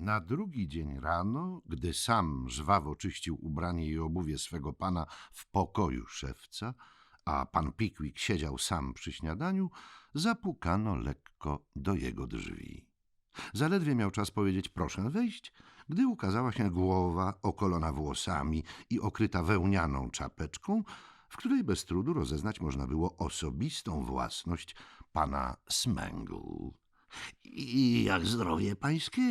Na drugi dzień rano, gdy sam żwawo czyścił ubranie i obuwie swego pana w pokoju szewca, a pan Pickwick siedział sam przy śniadaniu, zapukano lekko do jego drzwi. Zaledwie miał czas powiedzieć proszę wejść, gdy ukazała się głowa okolona włosami i okryta wełnianą czapeczką, w której bez trudu rozeznać można było osobistą własność pana Smangle. I jak zdrowie pańskie?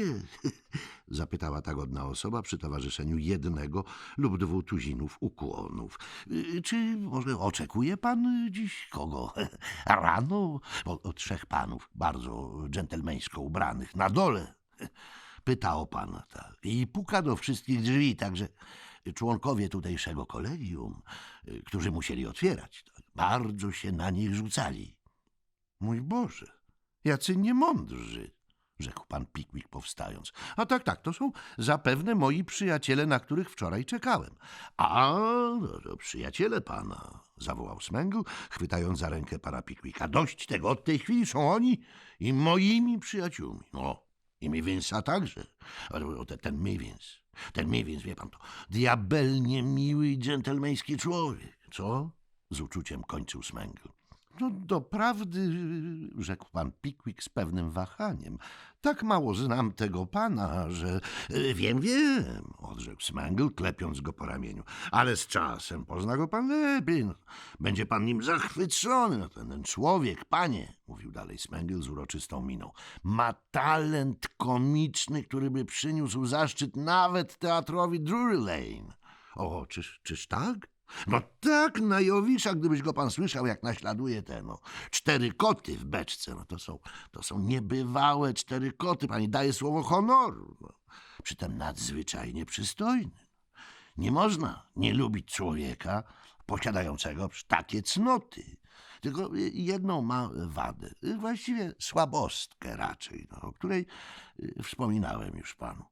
Zapytała ta godna osoba przy towarzyszeniu jednego lub dwóch tuzinów ukłonów. Czy może oczekuje pan dziś kogo? Rano? Bo o trzech panów, bardzo dżentelmeńsko ubranych, na dole. Pyta o pana. I puka do wszystkich drzwi, także członkowie tutejszego kolegium, którzy musieli otwierać, bardzo się na nich rzucali. Mój Boże, jacy niemądrzy, rzekł pan Pickwick powstając. A tak, tak, to są zapewne moi przyjaciele, na których wczoraj czekałem. A, no, to przyjaciele pana, zawołał Smęgl, chwytając za rękę pana Pickwicka. Dość tego, od tej chwili są oni i moimi przyjaciółmi. No, i Mivinsa także. Ten Mivins, ten Mivins, wie pan to, diabelnie miły i dżentelmeński człowiek. Co? Z uczuciem kończył Smęgl. No doprawdy, rzekł pan Pickwick z pewnym wahaniem. Tak mało znam tego pana, że... "E, Wiem, wiem, odrzekł Smangle, klepiąc go po ramieniu. Ale z czasem pozna go pan lepiej. No. Będzie pan nim zachwycony. No, ten, ten człowiek, panie, mówił dalej Smangle z uroczystą miną, ma talent komiczny, który by przyniósł zaszczyt nawet teatrowi Drury Lane. O, czyż, czyż tak? No tak, na Jowisza, gdybyś go pan słyszał, jak naśladuje te, no, cztery koty w beczce, no to są, to są niebywałe cztery koty, pani daje słowo honoru, no. Nadzwyczajnie przystojny. Nie można nie lubić człowieka posiadającego takie cnoty. Tylko y, jedną ma wadę, y, właściwie słabostkę raczej, no, o której y, wspominałem już panu.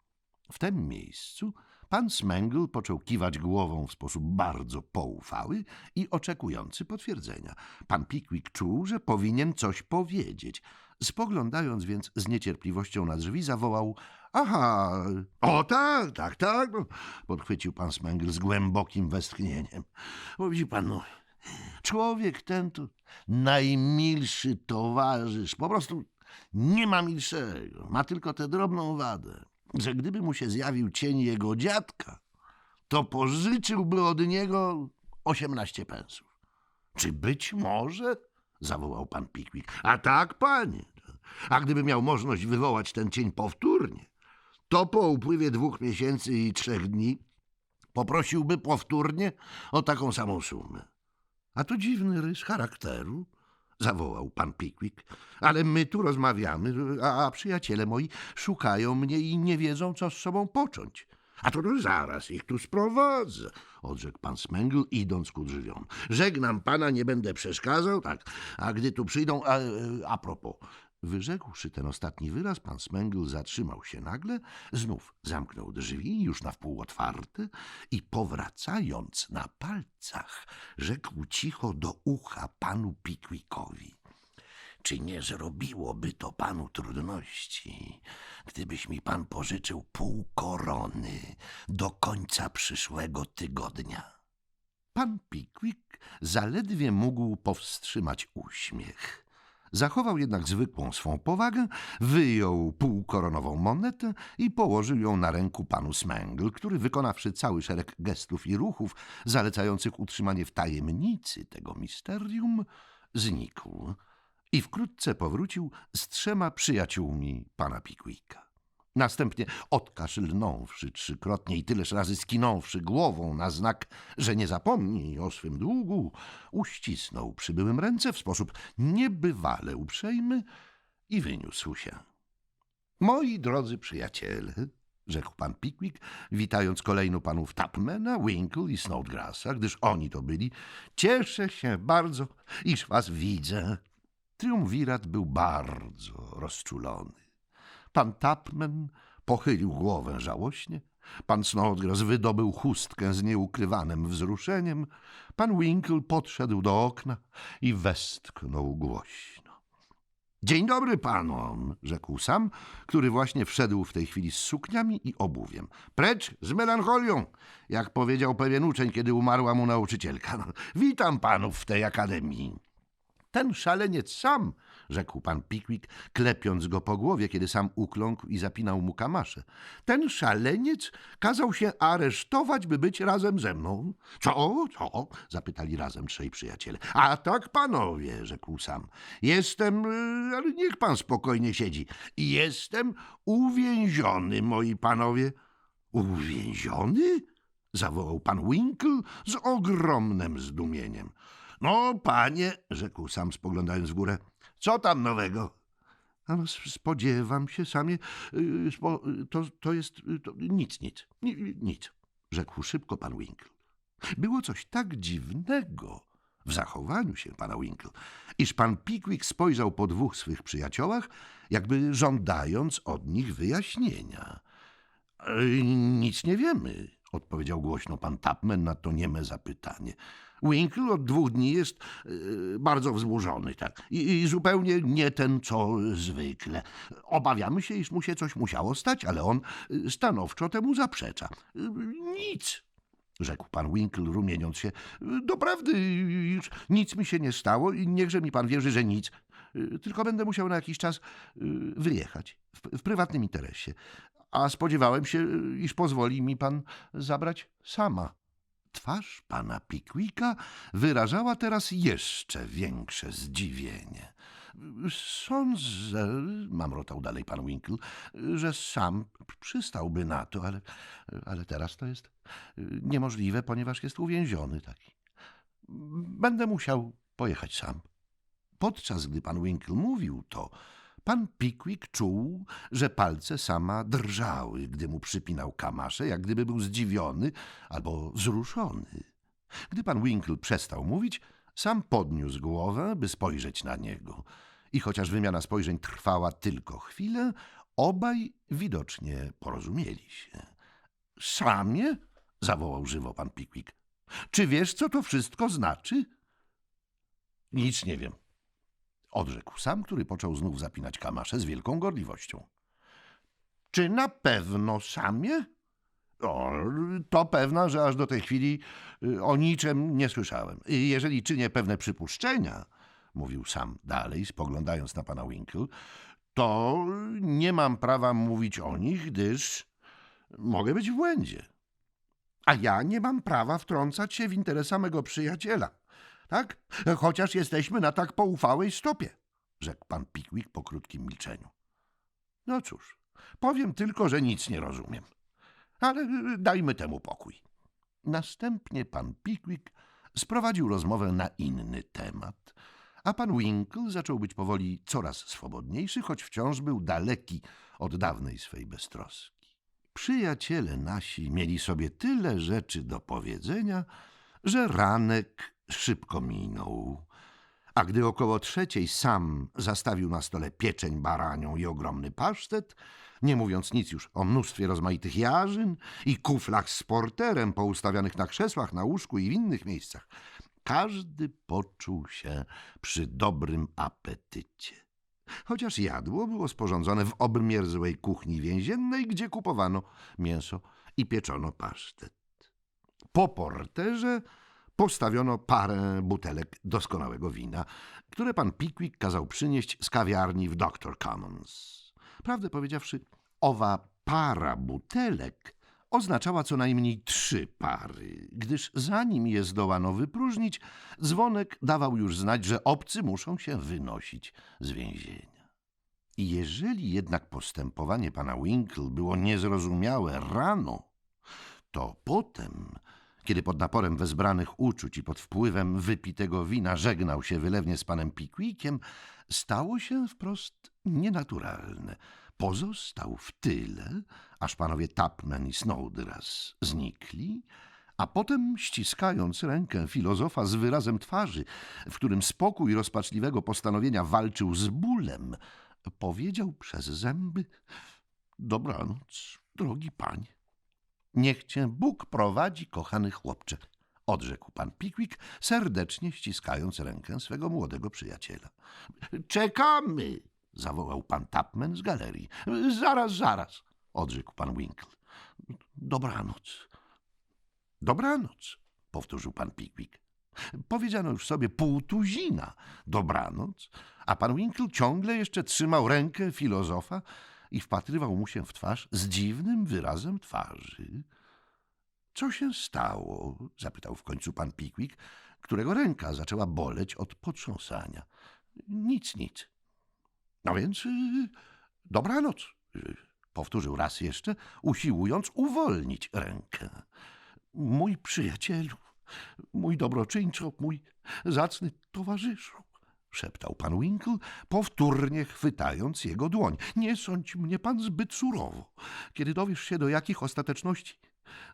W tym miejscu pan Smęgl począł kiwać głową w sposób bardzo poufały i oczekujący potwierdzenia. Pan Pickwick czuł, że powinien coś powiedzieć. Spoglądając więc z niecierpliwością na drzwi, zawołał Aha, o tak, tak, tak, podchwycił pan Smęgl z głębokim westchnieniem. Bo widzi pan, no, człowiek ten to najmilszy towarzysz, po prostu nie ma milszego, ma tylko tę drobną wadę, że gdyby mu się zjawił cień jego dziadka, to pożyczyłby od niego osiemnaście pensów. Czy być może? zawołał pan Pickwick. A tak, panie. A gdyby miał możliwość wywołać ten cień powtórnie, to po upływie dwóch miesięcy i trzech dni poprosiłby powtórnie o taką samą sumę. A to dziwny rys charakteru, zawołał pan Pickwick. Ale my tu rozmawiamy, a, a przyjaciele moi szukają mnie i nie wiedzą, co z sobą począć. A to, zaraz ich tu sprowadzę, odrzekł pan Smęgl, idąc ku drzwiom. Żegnam pana, nie będę przeszkadzał, tak, a gdy tu przyjdą, a, a propos. Wyrzekłszy ten ostatni wyraz, pan Smęgl zatrzymał się nagle, znów zamknął drzwi, już na wpół otwarte, i powracając na palcach, rzekł cicho do ucha panu Pickwickowi. Czy nie zrobiłoby to panu trudności, gdybyś mi pan pożyczył pół korony do końca przyszłego tygodnia? Pan Pickwick zaledwie mógł powstrzymać uśmiech. Zachował jednak zwykłą swą powagę, wyjął półkoronową monetę i położył ją na ręku panu Smęgl, który wykonawszy cały szereg gestów i ruchów zalecających utrzymanie w tajemnicy tego misterium, znikł i wkrótce powrócił z trzema przyjaciółmi pana Pickwicka. Następnie odkaszlnąwszy trzykrotnie i tyleż razy skinąwszy głową na znak, że nie zapomni o swym długu, uścisnął przybyłym ręce w sposób niebywale uprzejmy i wyniósł się. Moi drodzy przyjaciele, rzekł pan Pickwick, witając kolejno panów Tapmana, Winkle i Snodgrassa, gdyż oni to byli, cieszę się bardzo, iż was widzę. Triumvirat był bardzo rozczulony. Pan Tapman pochylił głowę żałośnie, pan Snodgrass wydobył chustkę z nieukrywanym wzruszeniem, pan Winkle podszedł do okna i westchnął głośno. Dzień dobry panom, rzekł sam, który właśnie wszedł w tej chwili z sukniami i obuwiem. Precz z melancholią, jak powiedział pewien uczeń, kiedy umarła mu nauczycielka. Witam panów w tej akademii. Ten szaleniec sam, rzekł pan Pickwick, klepiąc go po głowie, kiedy sam ukląkł i zapinał mu kamasze. Ten szaleniec kazał się aresztować, by być razem ze mną. Co, co? zapytali razem trzej przyjaciele. A tak, panowie, rzekł sam. Jestem, y, ale niech pan spokojnie siedzi. Jestem uwięziony, moi panowie. Uwięziony? zawołał pan Winkle z ogromnym zdumieniem. No, panie, rzekł sam, spoglądając w górę, co tam nowego? A no, spodziewam się samie, y, spo, to, to jest y, to, nic, nic, ni- nic, rzekł szybko pan Winkle. Było coś tak dziwnego w zachowaniu się pana Winkle, iż pan Pickwick spojrzał po dwóch swych przyjaciołach, jakby żądając od nich wyjaśnienia. "E, Nic nie wiemy, odpowiedział głośno pan Tapman na to nieme zapytanie. Winkle od dwóch dni jest e, bardzo wzburzony, tak, I, i zupełnie nie ten, co zwykle. Obawiamy się, iż mu się coś musiało stać, ale on e, stanowczo temu zaprzecza. E, Nic, rzekł pan Winkle, rumieniąc się. Doprawdy, już nic mi się nie stało i niechże mi pan wierzy, że nic. Tylko będę musiał na jakiś czas wyjechać w, w prywatnym interesie. A spodziewałem się, iż pozwoli mi pan zabrać sama. Twarz pana Pickwicka wyrażała teraz jeszcze większe zdziwienie. Sądzę, mamrotał dalej pan Winkle, że sam przystałby na to, ale, ale teraz to jest niemożliwe, ponieważ jest uwięziony taki. Będę musiał pojechać sam. Podczas gdy pan Winkle mówił to, pan Pickwick czuł, że palce sama drżały, gdy mu przypinał kamasze, jak gdyby był zdziwiony albo wzruszony. Gdy pan Winkle przestał mówić, sam podniósł głowę, by spojrzeć na niego. I chociaż wymiana spojrzeń trwała tylko chwilę, obaj widocznie porozumieli się. Samie? zawołał żywo pan Pickwick. Czy wiesz, co to wszystko znaczy? Nic nie wiem, odrzekł sam, który począł znów zapinać kamasze z wielką gorliwością. Czy na pewno samie? O, to pewna, że aż do tej chwili y, o niczym nie słyszałem. Jeżeli czynię pewne przypuszczenia, mówił sam dalej, spoglądając na pana Winkle, to nie mam prawa mówić o nich, gdyż mogę być w błędzie. A ja nie mam prawa wtrącać się w interes samego przyjaciela. Tak? Chociaż jesteśmy na tak poufałej stopie, rzekł pan Pickwick po krótkim milczeniu. No cóż, powiem tylko, że nic nie rozumiem. Ale y, dajmy temu pokój. Następnie pan Pickwick sprowadził rozmowę na inny temat, a pan Winkle zaczął być powoli coraz swobodniejszy, choć wciąż był daleki od dawnej swej beztroski. Przyjaciele nasi mieli sobie tyle rzeczy do powiedzenia, że ranek szybko minął. A gdy około trzeciej sam zastawił na stole pieczeń baranią i ogromny pasztet, nie mówiąc nic już o mnóstwie rozmaitych jarzyn i kuflach z porterem poustawianych na krzesłach, na łóżku i w innych miejscach, każdy poczuł się przy dobrym apetycie. Chociaż jadło było sporządzone w obmierzłej kuchni więziennej, gdzie kupowano mięso i pieczono pasztet. Po porterze postawiono parę butelek doskonałego wina, które pan Pickwick kazał przynieść z kawiarni w Doctor Commons. Prawdę powiedziawszy, owa para butelek oznaczała co najmniej trzy pary, gdyż zanim je zdołano wypróżnić, dzwonek dawał już znać, że obcy muszą się wynosić z więzienia. Jeżeli jednak postępowanie pana Winkle było niezrozumiałe rano, to potem, kiedy pod naporem wezbranych uczuć i pod wpływem wypitego wina żegnał się wylewnie z panem Pickwickiem, stało się wprost nienaturalne. Pozostał w tyle, aż panowie Tapman i Snowdras znikli, a potem, ściskając rękę filozofa z wyrazem twarzy, w którym spokój rozpaczliwego postanowienia walczył z bólem, powiedział przez zęby: Dobranoc, drogi panie. Niech cię Bóg prowadzi, kochany chłopcze. odrzekł pan Pickwick, serdecznie ściskając rękę swego młodego przyjaciela. Czekamy, zawołał pan Tapman z galerii. Zaraz, zaraz, odrzekł pan Winkle. Dobranoc. Dobranoc, powtórzył pan Pickwick. Powiedziano już sobie pół tuzina. Dobranoc. A pan Winkle ciągle jeszcze trzymał rękę filozofa i wpatrywał mu się w twarz z dziwnym wyrazem twarzy. Co się stało? zapytał w końcu pan Pickwick, którego ręka zaczęła boleć od potrząsania. Nic, nic. No więc y, dobranoc, y, powtórzył raz jeszcze, usiłując uwolnić rękę. Mój przyjacielu, mój dobroczyńco, mój zacny towarzyszu, szeptał pan Winkle, powtórnie chwytając jego dłoń. Nie sądź mnie pan zbyt surowo, kiedy dowiesz się, do jakich ostateczności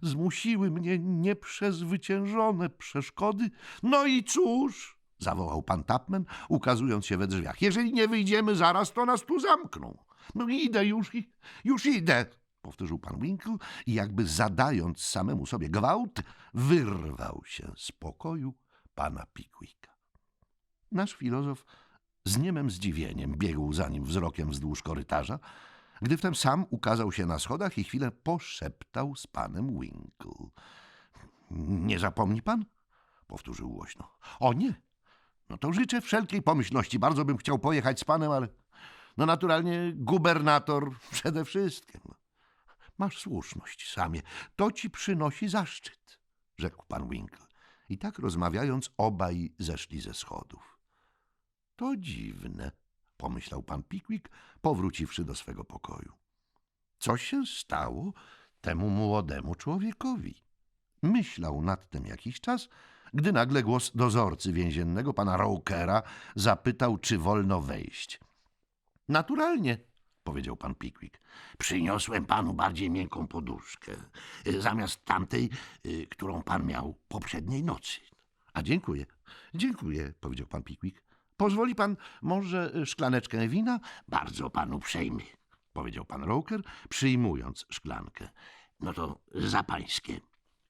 zmusiły mnie nieprzezwyciężone przeszkody. No i cóż, zawołał pan Tapman, ukazując się we drzwiach. Jeżeli nie wyjdziemy zaraz, to nas tu zamkną. No idę już, i- już idę, powtórzył pan Winkle i jakby zadając samemu sobie gwałt, wyrwał się z pokoju pana Pickwicka. Nasz filozof z niemem zdziwieniem biegł za nim wzrokiem wzdłuż korytarza, gdy wtem sam ukazał się na schodach i chwilę poszeptał z panem Winkle. Nie zapomni pan? Powtórzył głośno. O nie! No to życzę wszelkiej pomyślności. Bardzo bym chciał pojechać z panem, ale no naturalnie gubernator przede wszystkim. Masz słuszność, samie. To ci przynosi zaszczyt, rzekł pan Winkle. I tak rozmawiając, obaj zeszli ze schodów. To dziwne, pomyślał pan Pickwick, powróciwszy do swego pokoju. Co się stało temu młodemu człowiekowi? Myślał nad tym jakiś czas, gdy nagle głos dozorcy więziennego, pana Rokera, zapytał, czy wolno wejść. Naturalnie, powiedział pan Pickwick. Przyniosłem panu bardziej miękką poduszkę, zamiast tamtej, y, którą pan miał poprzedniej nocy. A dziękuję, dziękuję, powiedział pan Pickwick. Pozwoli pan może y, szklaneczkę wina? Bardzo panu przejmy, powiedział pan Roker, przyjmując szklankę. No to za pańskie.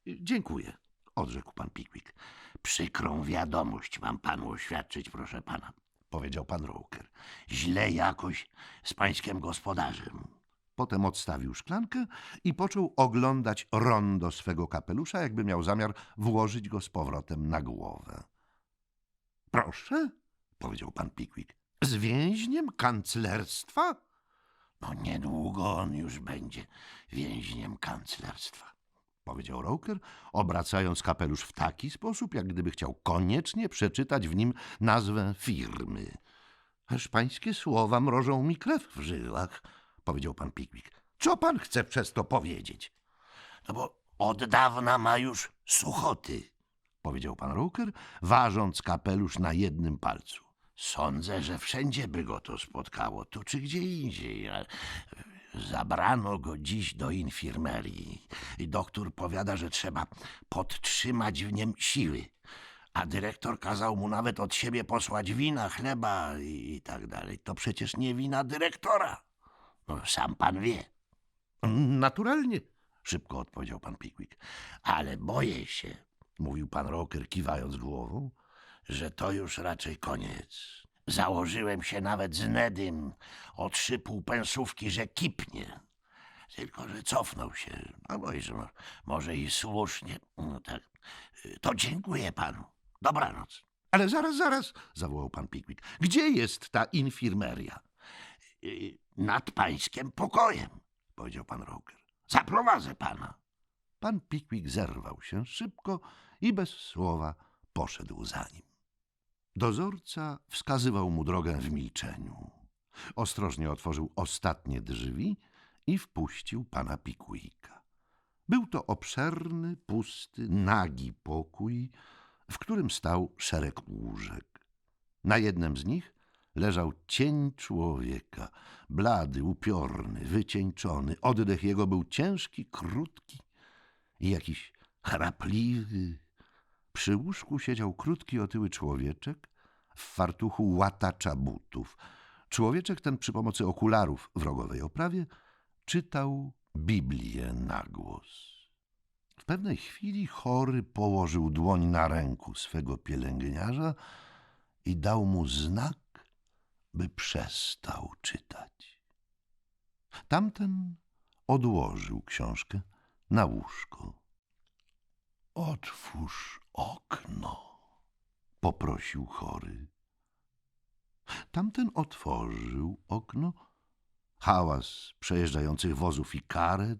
Dziękuję, odrzekł pan Pickwick. Przykrą wiadomość mam panu oświadczyć, proszę pana, powiedział pan Roker. Źle jakoś z pańskim gospodarzem. Potem odstawił szklankę i począł oglądać rondo swego kapelusza, jakby miał zamiar włożyć go z powrotem na głowę. Proszę, powiedział pan Pickwick. Z więźniem kanclerstwa? No niedługo on już będzie więźniem kanclerstwa, powiedział Roker, obracając kapelusz w taki sposób, jak gdyby chciał koniecznie przeczytać w nim nazwę firmy. Aż pańskie słowa mrożą mi krew w żyłach, powiedział pan Pickwick. Co pan chce przez to powiedzieć? No bo od dawna ma już suchoty, powiedział pan Roker, ważąc kapelusz na jednym palcu. Sądzę, że wszędzie by go to spotkało, tu czy gdzie indziej. Zabrano go dziś do infirmerii i doktor powiada, że trzeba podtrzymać w niem siły. A dyrektor kazał mu nawet od siebie posłać wina, chleba i, i tak dalej. To przecież nie wina dyrektora. No, sam pan wie. Naturalnie, szybko odpowiedział pan Pickwick. Ale boję się, mówił pan Roker, kiwając głową, że to już raczej koniec. Założyłem się nawet z Nedym o trzy półpensówki, że kipnie. Tylko, że cofnął się. No bo i że mo- może i słusznie. No tak. To dziękuję panu. Dobranoc. Ale zaraz, zaraz, zawołał pan Pickwick. Gdzie jest ta infirmeria? Y, Nad pańskim pokojem, powiedział pan Roker. Zaprowadzę pana. Pan Pickwick zerwał się szybko i bez słowa poszedł za nim. Dozorca wskazywał mu drogę w milczeniu. Ostrożnie otworzył ostatnie drzwi i wpuścił pana Pickwicka. Był to obszerny, pusty, nagi pokój, w którym stał szereg łóżek. Na jednym z nich leżał cień człowieka, blady, upiorny, wycieńczony. Oddech jego był ciężki, krótki i jakiś chrapliwy. Przy łóżku siedział krótki, otyły człowieczek w fartuchu łatacza butów. Człowieczek ten przy pomocy okularów w rogowej oprawie czytał Biblię na głos. W pewnej chwili chory położył dłoń na ręku swego pielęgniarza i dał mu znak, by przestał czytać. Tamten odłożył książkę na łóżko. Otwórz okno, poprosił chory. Tamten otworzył okno. Hałas przejeżdżających wozów i karet,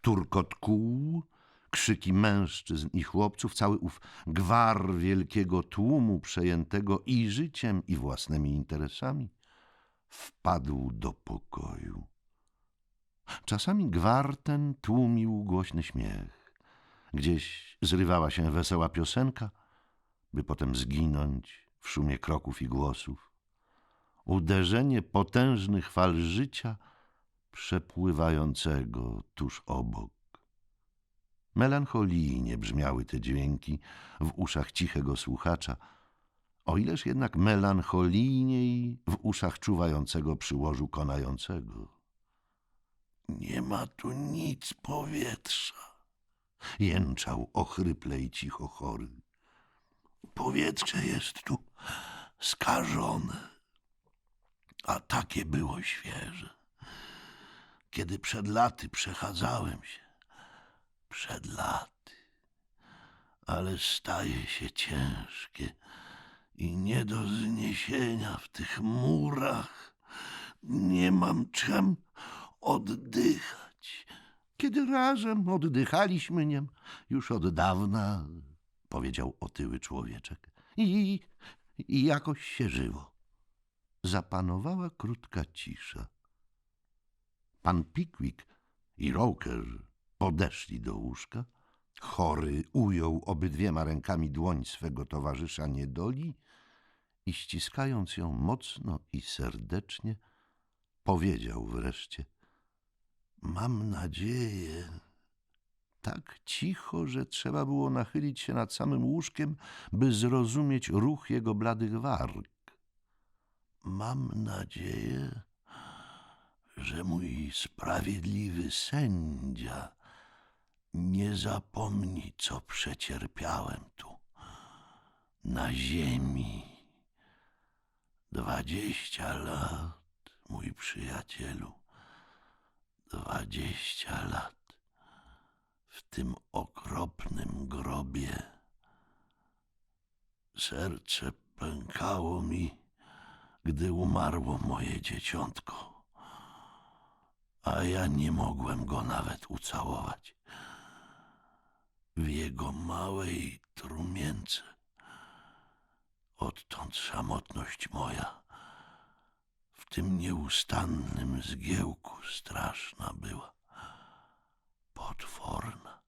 turkot kół, krzyki mężczyzn i chłopców, cały ów gwar wielkiego tłumu przejętego i życiem, i własnymi interesami, wpadł do pokoju. Czasami gwar ten tłumił głośny śmiech. Gdzieś zrywała się wesoła piosenka, by potem zginąć w szumie kroków i głosów. Uderzenie potężnych fal życia przepływającego tuż obok. Melancholijnie brzmiały te dźwięki w uszach cichego słuchacza, o ileż jednak melancholijniej w uszach czuwającego przy łożu konającego. Nie ma tu nic powietrza, jęczał ochryple i cicho chory. Powietrze jest tu skażone, a takie było świeże. Kiedy przed laty przechadzałem się, przed laty, ale staje się ciężkie i nie do zniesienia w tych murach. Nie mam czym oddychać. Kiedy razem oddychaliśmy niem już od dawna, powiedział otyły człowieczek. I, i jakoś się żyło. Zapanowała krótka cisza. Pan Pickwick i Roker podeszli do łóżka. Chory ujął obydwiema rękami dłoń swego towarzysza niedoli i ściskając ją mocno i serdecznie, powiedział wreszcie: Mam nadzieję. Tak cicho, że trzeba było nachylić się nad samym łóżkiem, by zrozumieć ruch jego bladych warg. Mam nadzieję, że mój sprawiedliwy sędzia nie zapomni, co przecierpiałem tu, na ziemi. Dwadzieścia lat, mój przyjacielu, dwadzieścia lat w tym okropnym grobie. Serce pękało mi, gdy umarło moje dzieciątko, a ja nie mogłem go nawet ucałować. W jego małej trumience. Odtąd samotność moja w tym nieustannym zgiełku straszna była, potworna.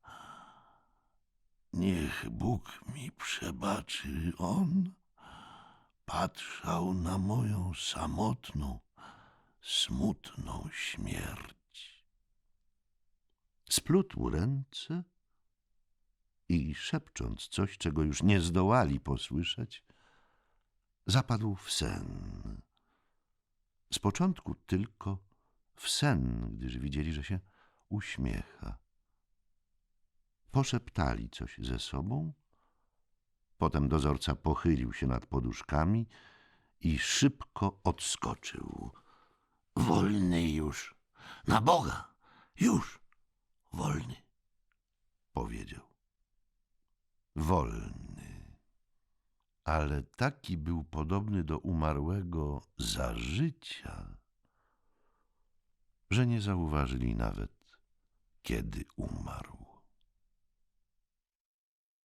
Niech Bóg mi przebaczy, On patrzał na moją samotną, smutną śmierć. Splótł ręce i szepcząc coś, czego już nie zdołali posłyszeć, zapadł w sen. Z początku tylko w sen, gdyż widzieli, że się uśmiecha. Poszeptali coś ze sobą, potem dozorca pochylił się nad poduszkami i szybko odskoczył. Wolny już, na Boga, już, wolny, powiedział. Wolny, ale taki był podobny do umarłego za życia, że nie zauważyli nawet, kiedy umarł.